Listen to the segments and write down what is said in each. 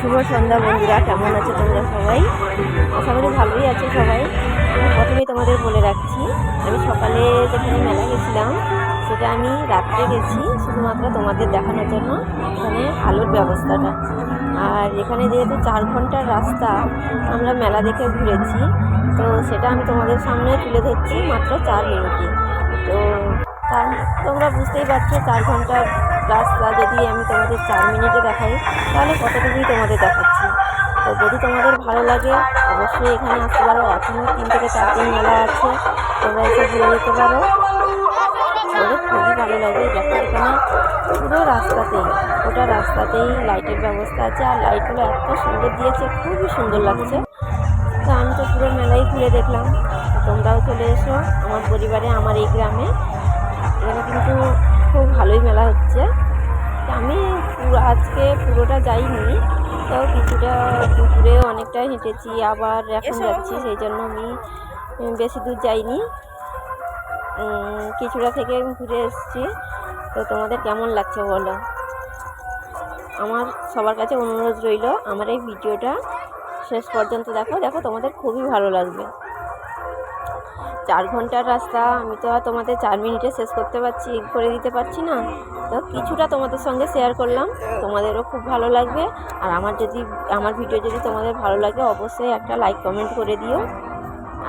শুভ সন্ধ্যা বন্ধুরা, কেমন আছো তোমরা সবাই? আশা করি ভালোই আছো সবাই। প্রথমেই তোমাদের বলে রাখছি, আমি সকালে যেখানে মেলা গেছিলাম, সেটা আমি রাত্রে গেছি, শুধুমাত্র তোমাদের দেখানোর জন্য, এখানে আলোর ব্যবস্থাটা। আর এখানে যেহেতু চার ঘণ্টার রাস্তা, আমরা মেলা দেখে ঘুরেছি, তো সেটা আমি তোমাদের সামনে তুলে ধরছি মাত্র চার মিনিটে। তো তোমরা বুঝতেই পারছ, চার ঘণ্টার রাস্তা যদি আমি তোমাদের চার মিনিটে দেখাই, তাহলে কতটুকুই তোমাদের দেখাচ্ছি। তো যদি তোমাদের ভালো লাগে, অবশ্যই এখানে আসতে পারো। এখনও তিন থেকে চার দিন মেলা আছে, তোমরা এসে ঘুরে যেতে পারো। আমাদের খুবই ভালো লাগে। দেখো এখানে পুরো রাস্তাতেই, গোটা রাস্তাতেই লাইটের ব্যবস্থা আছে, আর লাইটগুলো এত সুন্দর দিয়েছে, খুবই সুন্দর লাগছে। তো আমি তো পুরো মেলাই ঘুরে দেখলাম। তোমরাও চলে এসো, আমার পরিবারে, আমার এই গ্রামে। আজকে পুরোটা যাইনি তাও কিছুটা দুপুরে অনেকটা হেঁটেছি আবার এখন যাচ্ছি সেই জন্য আমি বেশি দূর যাইনি। কিছুটা থেকে ঘুরে এসেছি। তো তোমাদের কেমন লাগছে বলো? আমার সবার কাছে অনুরোধ রইল আমার এই ভিডিওটা শেষ পর্যন্ত দেখো দেখো তোমাদের খুবই ভালো লাগবে। চার ঘণ্টার রাস্তা, আমি তো আর তোমাদের চার মিনিটে শেষ করতে পারছি, করে দিতে পারছি না। তো কিছুটা তোমাদের সঙ্গে শেয়ার করলাম, তোমাদেরও খুব ভালো লাগবে। আর আমার যদি, আমার ভিডিও যদি তোমাদের ভালো লাগে, অবশ্যই একটা লাইক কমেন্ট করে দিও।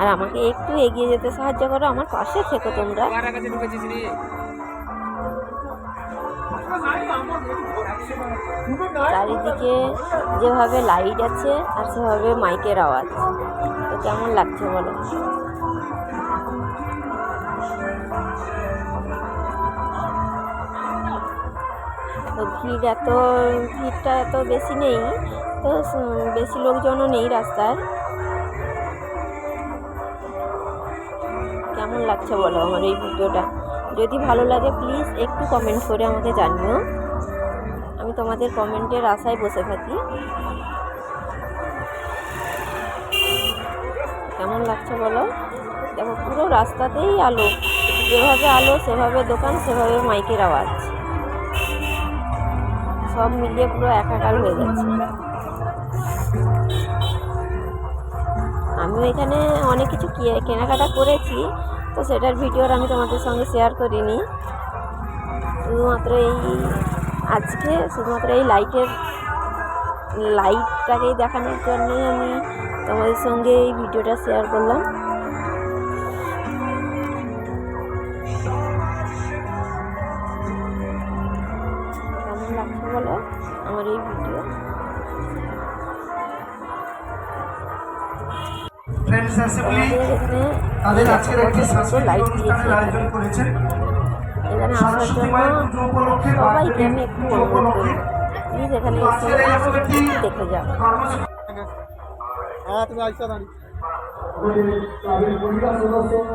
আর আমাকে একটু এগিয়ে যেতে সাহায্য করো, আমার পাশে থেকো তোমরা। চারিদিকে যেভাবে লাইট আছে, আর সেভাবে মাইকের আওয়াজ। তো কেমন লাগছে বলো? ভিড় এত, ভিড়টা এত বেশি নেই, তো বেশি লোকজনও নেই রাস্তায়। কেমন লাগছে বলো আমার এই ভিডিওটা? যদি ভালো লাগে প্লিজ একটু কমেন্ট করে আমাকে জানিও। আমি তোমাদের কমেন্টের আশায় বসে থাকি। কেমন লাগছে বলো? দেখো, পুরো রাস্তাতেই আলো। যেভাবে আলো, সেভাবে দোকান, সেভাবে মাইকের আওয়াজ। সব মিলিয়ে পুরো একাকার হয়ে যাচ্ছে। আমি এখানে অনেক কিছু কেনাকাটা করেছি, তো সেটার ভিডিওর আমি তোমাদের সঙ্গে শেয়ার করিনি। শুধুমাত্র এই আজকে, শুধুমাত্র এই লাইটের লাইটটাকেই দেখানোর জন্যই আমি তোমাদের সঙ্গে এই ভিডিওটা শেয়ার করলাম। বলো আমার এই ভিডিও। ফ্রেন্ডস অ্যাসেম্বলি এখানে তাদের আজকের একটি লাইট সাংস্কৃতিক দিয়েছে অনুষ্ঠানের আয়োজন করেছেন এখানে আসার সরস্বতী জন্য মায়ের পুজো উপলক্ষে সবাইকে আমি একটু অনুরোধ উপলক্ষে। প্লিজ এখানে দেখে যাও। হ্যাঁ তুমি আইসা দাঁড়ি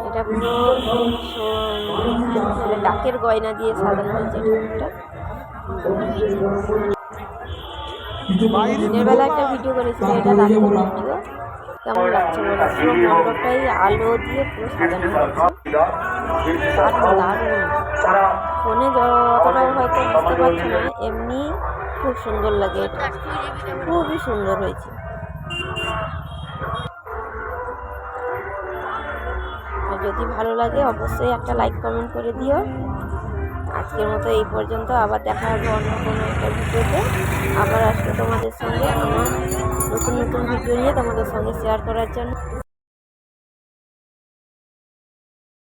এটা পুরো মানে ডাকের গয়না দিয়ে সাজানো হয়েছে ঠাকুরটা একটা ভিডিও এটা ভিডিও কেমন লাগছে আলো দিয়ে ফোনে হয়তো পারছ না, এমনি খুব সুন্দর লাগে এটা। খুবই সুন্দর হয়েছে। যদি ভালো লাগে, অবশ্যই একটা লাইক কমেন্ট করে দিও। আজকের মতো এই পর্যন্ত। আবার দেখা হবে অন্য কোনো একটা ভিডিওতে। আবার আসবে তোমাদের সঙ্গে। আমার নতুন নতুন ভিডিও নিয়ে তোমাদের সঙ্গে শেয়ার করার জন্য।